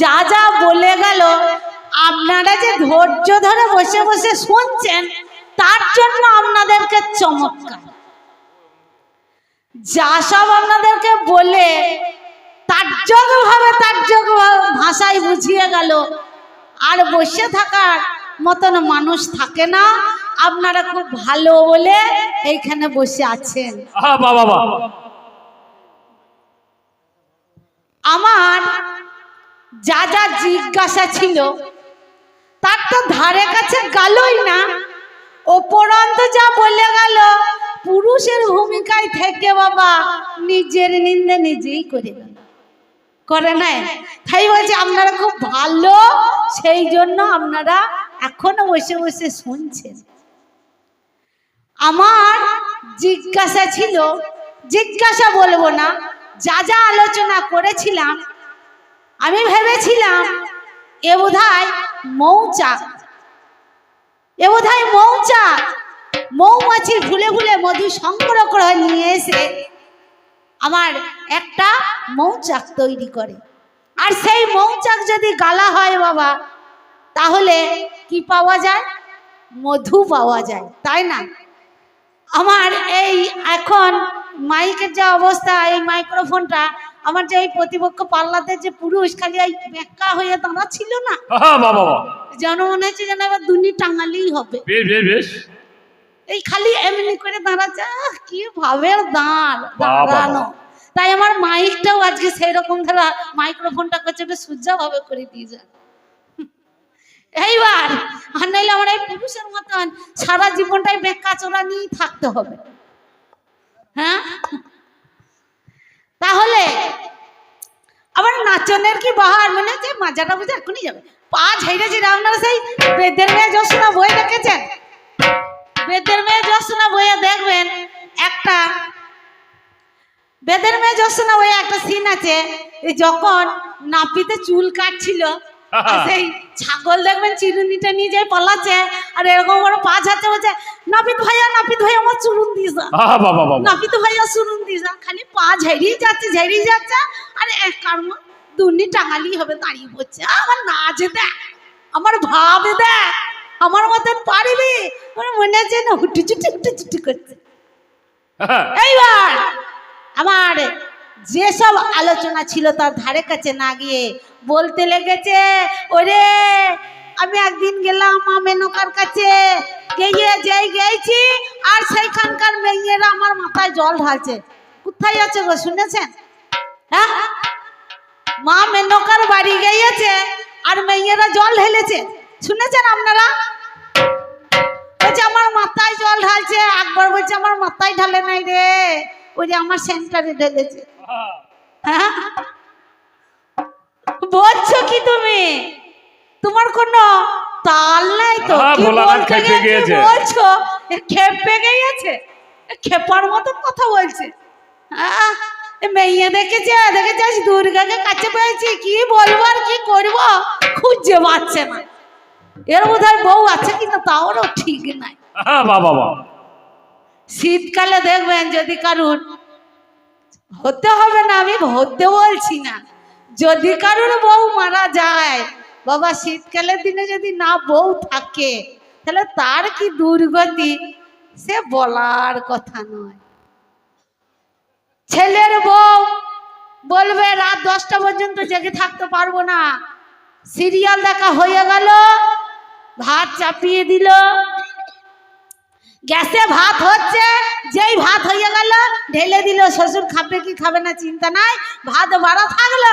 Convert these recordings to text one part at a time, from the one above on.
যা যা বলে গেল, আপনারা যে ধৈর্য ধরে বসে বসে শুনছেন, তার জন্য আপনাদেরকে চমৎকার। যা সব আপনাদেরকে বলে, তার ভাবে তার ভাষায় বুঝিয়ে গেল। আর বসে থাকার মতন মানুষ থাকে না, আপনারা খুব ভালো বলে এইখানে বসে আছেন। বাবা বাবা আমার যা যা জিজ্ঞাসা ছিল, তার তো ধারে কাছে গেলই না। ওপরন্ত যা বলে গেল, পুরুষের ভূমিকায় থেকে বাবা নিজের নিন্দে নিজেই করে করে নাই? তাই বলছে, আপনারা খুব ভালো, সেই জন্য আপনারা এখনও বসে বসে শুনছেন। আমার জিজ্ঞাসা ছিল, জিজ্ঞাসা বলব না যা যা আলোচনা করেছিলাম, আমি ভেবেছিলাম এ বোধহয় মৌচাক। এ বোধহয় মৌচাক। মৌমাছি ভুলে ভুলে মধু সংগ্রহ করে নিয়ে এসে আমার একটা মৌচাক তৈরি করে। আর সেই মৌচাক যদি গালা হয় বাবা, তাহলে কি পাওয়া যায়? মধু পাওয়া যায়, তাই না? আমার এই এখন মাইকের যে অবস্থা এই মাইক্রোফোনটা আমার যে এই প্রতিপক্ষ পাল্লাতে যে পুরুষ খালি এই বেক্কা হয়ে না? আহা বাবা বাবা। যেন মনে হচ্ছে যেন এবার দুনি টাঙালেই হবে। এই খালি এমনি করে দাঁড়াচ্ছে কি ভাবের দাঁড় দাঁড়ানো। তাই আমার মাইকটাও আজকে সেই রকম ধরা মাইক্রোফোনটা করছে একটু সূর্যা ভাবে করে দিয়েছে এইবার, আর নাইলে আমার এই পুরুষের মতন সারা জীবনটাই বেকা চোরা নিয়েই থাকতে হবে। হ্যাঁ? তাহলে, আবার নাচনের কি বাহার? মানে হচ্ছে মাজাটা বুঝে এখনই যাবে। পা ঝেড়েছি আপনারা সেই বেদের মেয়ে যশোনা বই দেখেছেন? বেদের মেয়ে যশোনা বইয়ে দেখবেন একটা, বেদের মেয়ে যশোনা বইয়ে একটা সিন আছে যখন নাপিতে চুল কাটছিল সেই ছাগল দেখবেন চিরুনিটা নিয়ে যায় পালাচ্ছে আর এরকম করে পা ঝাড়ছে বলছে নাপিত ভাইয়া নাপিত ভাইয়া আমার চুরুন দিস নাপিত ভাইয়া শুনুন দিস খালি পা ঝেড়িয়ে যাচ্ছে ঝেড়িয়ে যাচ্ছে আর এক কারণ দুর্নি টাঙালি হবে দাঁড়িয়ে পড়ছে। আমার নাচ দেখ আমার ভাব দেখ আমার মতন পারবি? মনে হচ্ছে না হুটু চুটি হুটু চুটি করছে। এইবার আমার যেসব আলোচনা ছিল তার ধারে কাছে না গিয়ে বলতে লেগেছে, ওরে, আমি একদিন গেলাম মা মেনকার কাছে গিয়ে যেই গেছি আর সেইখানকার মেয়েরা আমার মাথায় জল ঢালছে। কোথায় আছে গো, শুনেছেন? হ্যাঁ? মা মেনকার বাড়ি গিয়েছে আর মেয়েরা জল ঢেলেছে। শুনেছেন আপনারা? বলছে, আমার মাথায় জল ঢালছে। একবার বলছে, আমার মাথায় ঢালে নাই রে। যে আমার সেন্টারে ঢেলেছে। হ্যাঁ? বলছো কি তুমি? তোমার কোনো তাল নাই তো? কি বলতে গিয়েছে। বলছো খেপে গিয়েছে? এ খেপার মতন কথা বলছে। মেয়ে দেখেছে দেখেছে আজ দুর্গাকে কাছে পেয়েছি। কি বলব আর কি করব? খুঁজে পাচ্ছে না। এর বোধহয় বউ আছে কিনা তাও ঠিক নাই। বাবা বাবা। শীতকালে দেখবেন যদি কারুর হতে হবে না, আমি হতে বলছি না। যদি কারুর বউ মারা যায়, বাবা শীতকালের দিনে যদি না বউ থাকে, তাহলে তার কি দুর্গতি? সে বলার কথা নয়। ছেলের বউ বলবে, রাত দশটা পর্যন্ত জেগে থাকতে পারব না। সিরিয়াল দেখা হয়ে গেল, ভাত চাপিয়ে দিল গ্যাসে ভাত হচ্ছে, যেই ভাত হয়ে গেল, ঢেলে দিল, শ্বশুর খাবে কি খাবে না চিন্তা নাই, ভাত বাড়া থাকল,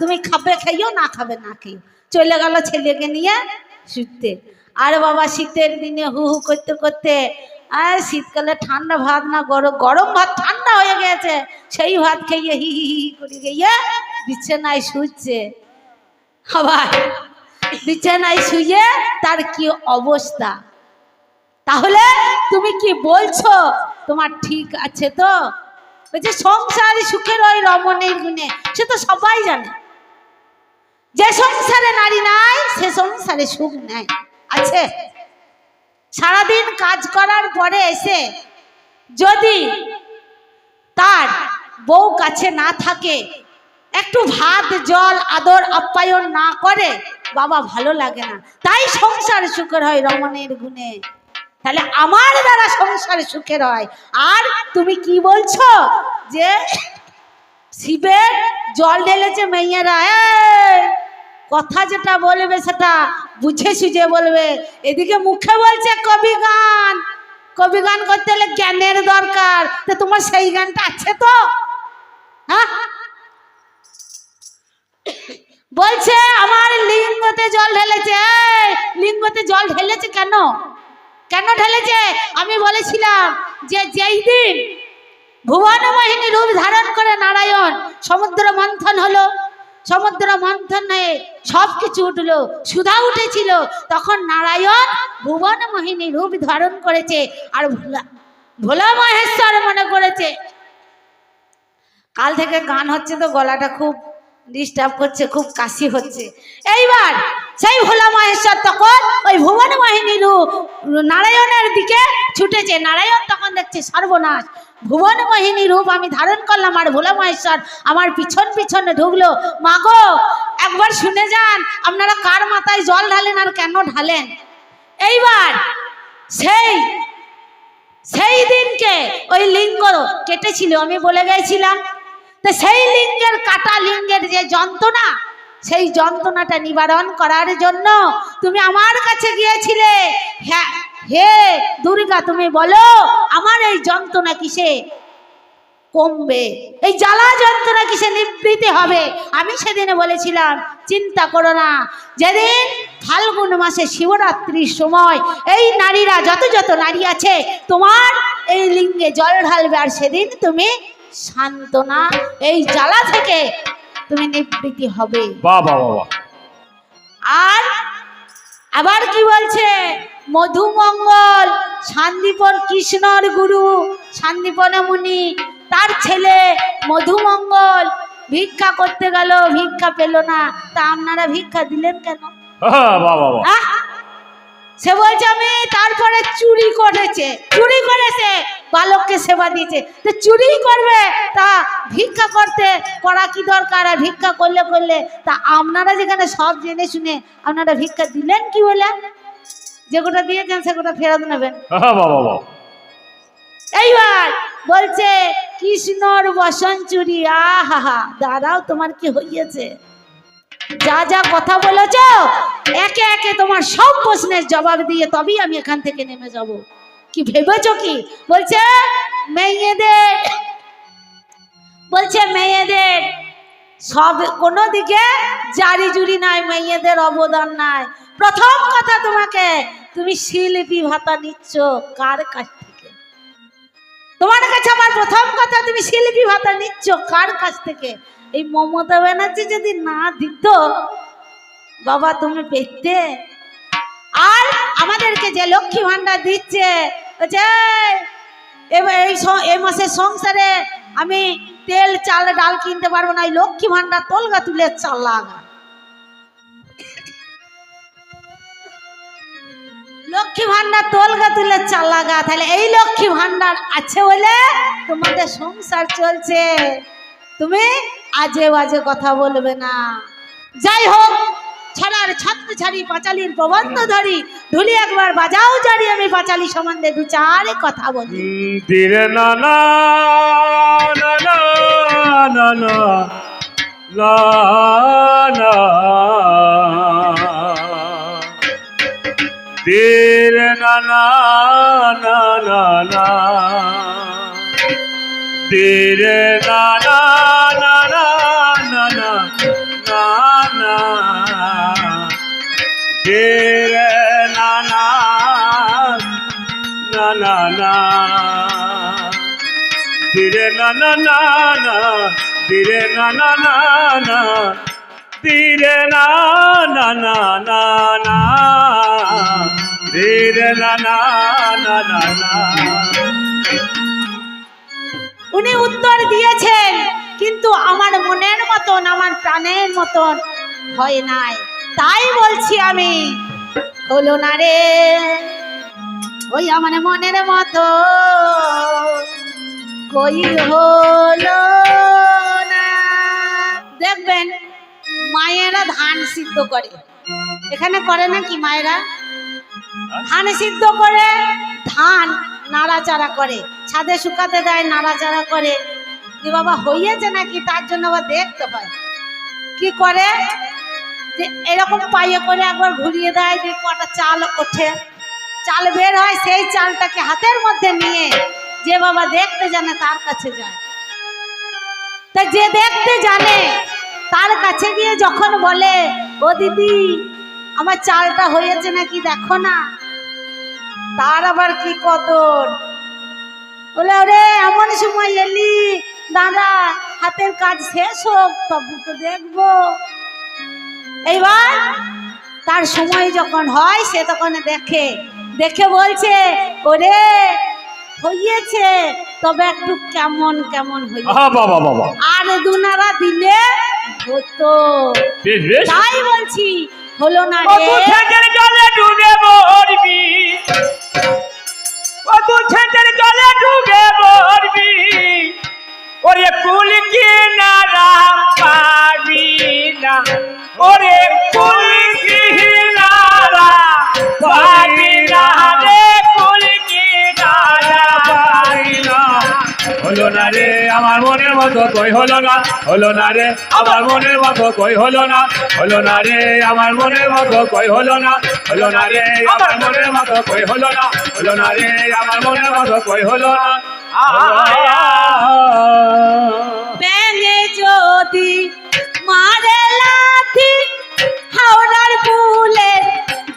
তুমি খাবে খাইও না খাবে না খেয়েও। চলে গেল ছেলেকে নিয়ে শুতে। আর বাবা, শীতের দিনে হু হু করতে করতে আর শীতকালে ঠান্ডা ভাত না গরম গরম ভাত ঠান্ডা হয়ে গেছে, সেই ভাত খেয়ে হি হি হি করে গিয়ে বিছানায় শুচ্ছে। আবার বিছানায় শুয়ে তার কি অবস্থা? তাহলে তুমি কি বলছো? তোমার ঠিক আছে তো? যে সংসারে সুখের ওই রমণীর গুণে, সে তো সবাই জানে। যে সংসারে নারী নাই, সে সংসারে সুখ নাই। আছে? সারাদিন কাজ করার পরে এসে যদি তার বউ কাছে না থাকে, একটু ভাত, জল, আদর, আপ্যায়ন না করে, বাবা ভালো লাগে না। তাই সংসার সুখের হয় রমণের গুণে। তাহলে আমার দ্বারা সংসার সুখের হয়। আর তুমি কি বলছো? যে শিবের জল ঢেলেছে মেয়েরা কথা যেটা বলবে সেটা বুঝে সুঝে বলবে। এদিকে মুখে বলছে কবি গান। কবি গান করতে হলে জ্ঞানের দরকার। তো তোমার সেই গানটা আছে তো? হ্যাঁ? বলছে, আমার লিঙ্গতে জল ঢেলেছে লিঙ্গতে জল ঢেলেছে কেন? কেন ঢেলেছে? আমি বলেছিলাম যে যেই দিন ভুবন বাহিনী রূপ ধারণ করে নারায়ণ, সমুদ্র মন্থন হলো, সমুদ্র মন্থন হয়ে সব কিছু উঠল, সুধা উঠেছিল, তখন নারায়ণ ভুবন মোহিনী রূপ ধারণ করেছে আর ভোলা ভোলা মহেশ্বর মনে করেছে। কাল থেকে গান হচ্ছে তো গলাটা খুব ডিস্টার্ব করছে, খুব কাশি হচ্ছে। এইবার সেই ভোলা মহেশ্বর তখন ওই ভুবন বাহিনী রূপ নারায়ণের দিকে ছুটেছে। নারায়ণ তখন দেখছে সর্বনাশ। ভুবন মোহিনী রূপ আমি ধারণ করলাম আর ভোলা মহেশ্বর আমার পিছন পিছনে ঢুকলো। মাগো, একবার শুনে যান, আপনারা কার মাথায় জল ঢালেন আর কেন ঢালেন? এইবার সেই সেই দিনকে ওই লিঙ্গ কেটেছিল, আমি বলে গেছিলাম। তো সেই লিঙ্গের কাটা লিঙ্গের যে যন্ত্রণা, সেই যন্ত্রণাটা নিবারণ করার জন্য তুমি আমার কাছে গিয়েছিলে। হ্যাঁ হে দুর্গা, তুমি বলো, আমার এই যন্ত্রণা কিসে কমবে? এই জ্বালা যন্ত্রণা কিসে নিবৃত্তি হবে? আমি সেদিনে বলেছিলাম, চিন্তা করো না। যেদিন ফাল্গুন মাসে শিবরাত্রির সময় এই নারীরা, যত যত নারী আছে, তোমার এই লিঙ্গে জল ঢালবে, আর সেদিন তুমি সান্ত্বনা এই জ্বালা থেকে তুমি নিবৃত্তি হবে। আর আবার কি বলছে? মধুমঙ্গল শান্তিপন কৃষ্ণর গুরু শান্তিপন মুনি তার ছেলে মধুমঙ্গল ভিক্ষা করতে গেল ভিক্ষা পেল না। তা আপনারা ভিক্ষা দিলেন কেন! সে বলছে আমি তারপরে চুরি করেছে চুরি করেছে। বালককে সেবা দিয়েছে। তো চুরি করবে তা ভিক্ষা করতে করা কি দরকার? আর ভিক্ষা করলে করলে তা আপনারা যেখানে সব জেনে শুনে আপনারা ভিক্ষা দিলেন কি বলে? যে গোটা দিয়েছেন সে গোটা ফেরত নেবেন। এইবার বলছে কৃষ্ণর বসন চুরি আহা দাঁড়াও তোমার কি হইয়াছে? যা যা কথা বলেছ একে একে তোমার সব প্রশ্নের জবাব দিয়ে তবেই আমি এখান থেকে নেমে যাব। কি ভেবেছ কি? বলছে, মেয়েদের বলছে, মেয়েদের সব কোনো দিকে জারি জুরি নাই, মেয়েদের অবদান নাই। প্রথম কথা তোমাকে, তুমি শিল্পী ভাতা নিচ্ছ কার কাছ থেকে? তোমার কাছে আমার প্রথম কথা, তুমি শিল্পী ভাতা নিচ্ছ কার কাছ থেকে? এই মমতা ব্যানার্জি যদি না দিত, বাবা তুমি পেতে। আর আমাদেরকে যে লক্ষ্মী ভান্ডার দিচ্ছে এবার এই এই মাসের সংসারে আমি তেল, চাল, ডাল কিনতে পারব না, এই লক্ষ্মী ভান্ডার তোলগা তুলে চাল লাগা লক্ষ্মী ভান্ডার তোলগা তুলে চাল লাগা তাহলে এই লক্ষ্মী ভান্ডার আছে বলে তোমাদের সংসার চলছে। তুমি আজে বাজে কথা বলবে না। যাই হোক, ছড়ার ছাত্র ছাড়ি পাঁচালির প্রবন্ধ ধরি ঢুলি একবার বাজাও জানি আমি পাঁচালি সম্বন্ধে দু চারে কথা বলি ধীরে না না না না তীর নানা নানা তীর নানা ধীরে না না না না ধীরে না না না না ধীরে না না না না না ধীরে না না না না না উনি উত্তর দিয়েছেন কিন্তু আমার মনের মতন আমার প্রাণের মতন হয় নাই তাই বলছি আমি হলো না রে ওই আমার মনের মতো কই হলো না। দেখবেন, মায়েরা ধান সিদ্ধ করে। এখানে করে না কি মায়েরা? ধান সিদ্ধ করে, ধান নাড়াচাড়া করে। ছাদে শুকাতে দেয়, নাড়াচাড়া করে। যে বাবা, হইয়েছে নাকি? তার জন্য আবার দেখতে হয়। কি করে? যে এরকম পাইয়ে করে একবার ঘুরিয়ে দেয়, যে কটা চাল ওঠে। চাল বের হয়, সেই চালটাকে হাতের মধ্যে নিয়ে যে বাবা দেখতে জানে তার কাছে যায়। তা যে দেখতে জানে তার কাছে গিয়ে যখন বলে, ও দিদি, আমার চালটা হয়েছে নাকি দেখো না। তার আবার কি কদর? বলে ওরে এমন সময় এলি, দাদা, হাতের কাজ শেষ হোক, তবু তো দেখব। এইবার তার সময় যখন হয়, সে তখন দেখে দেখে বলছে, ওরে হইয়েছে। তবে একটু কেমন কেমন বাবা বাবা আর দুনারা দিলে হতো। তাই বলছি হলো না রে। ছেঁচের জলে ডুবে মরবি। ও তুই ছেঁচের জলে ডুবে মরবি। ওরে কুল কিনারা পাবি না। ওরে কুল কিনারা পাবি না রে। মতো কই হলো না? হলো না রে আমার মনের মতো কই হলো না? হলো না রে আমার মনের মতো কই হলো না? হলো না রে আমার মনের মতো কই হলো না? হলো না রে আমার মনের মতো কই হলো না? ব্যাঙে যদি মারে লাথি হাওড়ার পুলের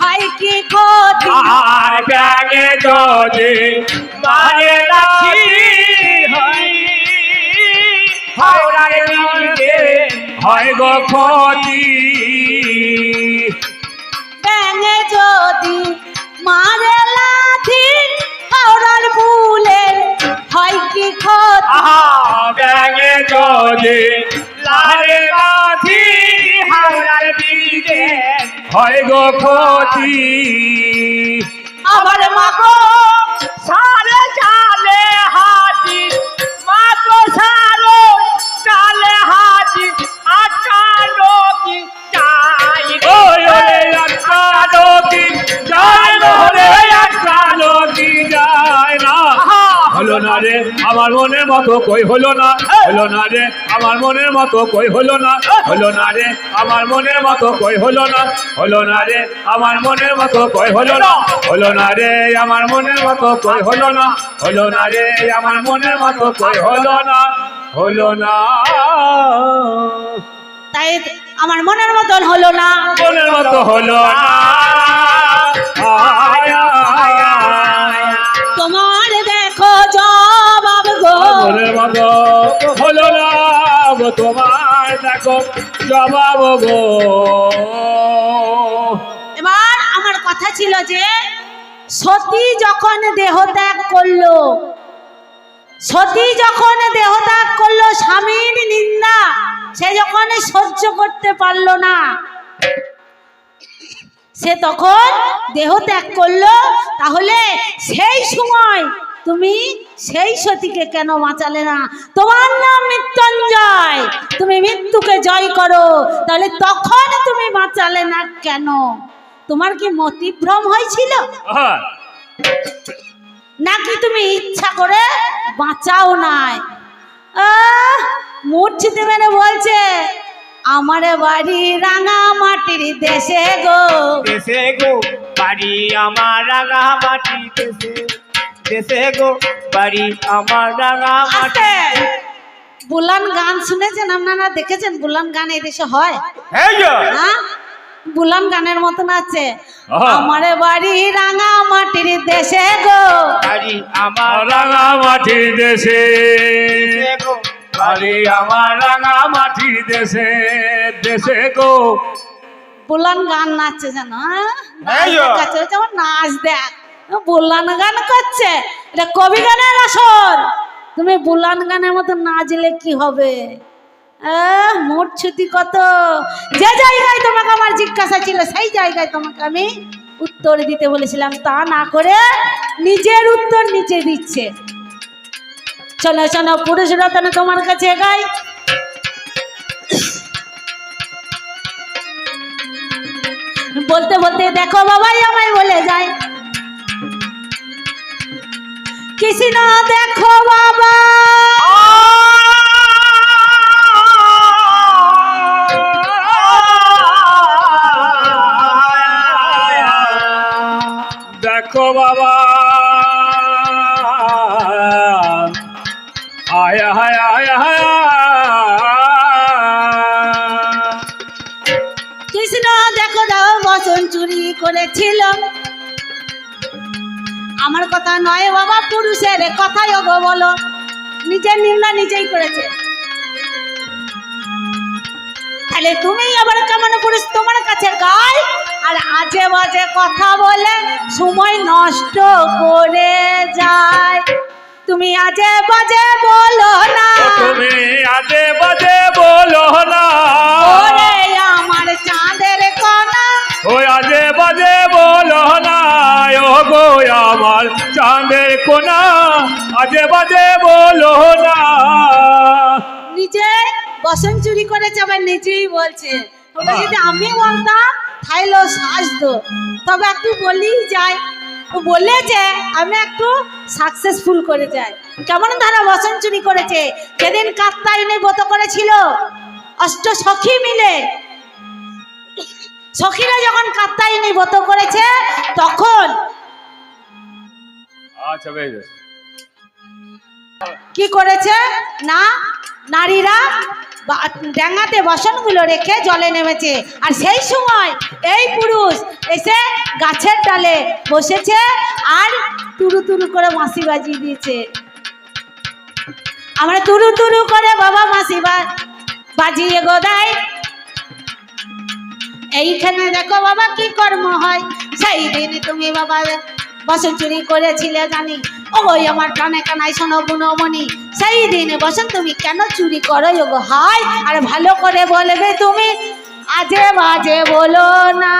হয় কি ক্ষতি? আর ব্যাগে যদি মারে লাঠি দিকে হয় গো ক্ষতি। ব্যাঙে যদি মারে লাথি হাওড়ার পুলের হয় কি ক্ষতি? ব্যাগে যদি লারে লাঠি হাওড়ার দিকে হয় গো ক্ষতি। আবার মাগো সারে চালে হাতি মাগো সারো মতো কই হলো না? হলো না রে আমার মনের মতো কই হলো না? হলো না রে আমার মনের মতো কই হলো না? হলো না রে আমার মনের মতো কই হলো না? হলো না রে আমার মনের মতো কই হলো না? হলো না রে আমার মনের মতো কই হলো না? হলো না। তাই আমার মনের মতন হলো না। মনের মতো হলো না। হলো না তোমার দেখো, জবাব গো। এবার আমার কথা ছিল যে, সতী যখন দেহ ত্যাগ করল, সতী যখন দেহ ত্যাগ করল, স্বামীর নিন্দা সে যখন সহ্য করতে পারল না, সে তখন দেহ ত্যাগ করল, তাহলে সেই সময় তুমি সেই সতীকে কেন বাঁচালে না? তোমার নাম মৃত্যুঞ্জয়। তুমি মৃত্যুকে জয় করো। তাহলে তখন তুমি বাঁচালে না কেন? তোমার কি মতিভ্রম হয়েছিল? নাকি তুমি ইচ্ছা করে বাঁচাও নাই? মূর্ছিতে মেরে বলছে আমারে বাড়ি রাঙা মাটির দেশে গো। দেশে গো বাড়ি আমার রাঙা মাটি দেশে। দেশে গো বাড়ি আমার রাঙা মাটি আস্তে! বুলান গান শুনেছেন আপনারা? দেখেছেন বুলান গান এই দেশে হয়? হ্যাঁ বুলান গানের মতন আছে। আমারে বাড়ি রাঙা মাটির দেশে গো। বাড়ি আমার রাঙা মাটির দেশে। গো বাড়ি আমার রাঙা মাটির দেশে দেশে গো। বুলান গান নাচছে জানো হ্যাঁ? নাচ যেমন নাচ দেখ। বুলান গান করছে। এটা কবি গানের আসর। তুমি বুলান গানের মতো নাচলে কি হবে? মোট ছুটি কত? যে জায়গায় তোমাকে আমার জিজ্ঞাসা ছিল, সেই জায়গায় তোমাকে আমি উত্তর দিতে বলেছিলাম। তা না করে নিজের উত্তর নিচে দিচ্ছে। চলো চলো, পুরুষ রতন তোমার কাছে গাই। বলতে বলতে দেখো বাবাই আমায় বলে যায়। কৃষ্ণ দেখো কথাই বলো। নিজের নিন্দা নিজেই করেছে। তাহলে তুমি আবার কেমন পুরুষ তোমার কাছে গায় আর আজে বাজে কথা বলে সময় নষ্ট করে যায়। তুমি আজে বাজে বলো না। তুমি আজে বাজে বলো না। ওরে আমার চাঁদের কণা। ওই আজে বাজে বলো না। ও আমার চাঁদের কোনা, আজে বাজে বলো না। নিজে বসন চুরি করেছে, আবার নিজেই বলছে। যদি আমি বলতাম তাহলে সাজতো। তবে একটু বলেই ও বলেছে আমি একটু সাকসেসফুল করে যাই। কেমন ধারা বসন চুরি করেছে? যেদিন কাত্তায়নে ব্রত করেছিল, অষ্ট সখী মিলে। সখীরা যখন কাত্তায়নে ব্রত করেছে, তখন আচ্ছা বেশ কি করেছে? না, নারীরা ড্যাঙাতে বাসনগুলো রেখে জলে নেমেছে। আর সেই সময় এই পুরুষ এসে গাছের ডালে বসেছে আর তুরু তুরু করে মাসি বাজিয়ে দিয়েছে। আমরা তুরু তুরু করে বাবা মাসি বাজিয়ে গোদাই এইখানে দেখো বাবা কি কর্ম হয়। সেই দিন তুমি বাবা বসন চুরি করেছিলে জানি। ওই আমার কানে কানাই শোনো বুনমণি সেই দিনে বসন তুমি কেন চুরি করো? গো, হাই, আর ভালো করে বলবে তুমি। আজে মাঝে বলো না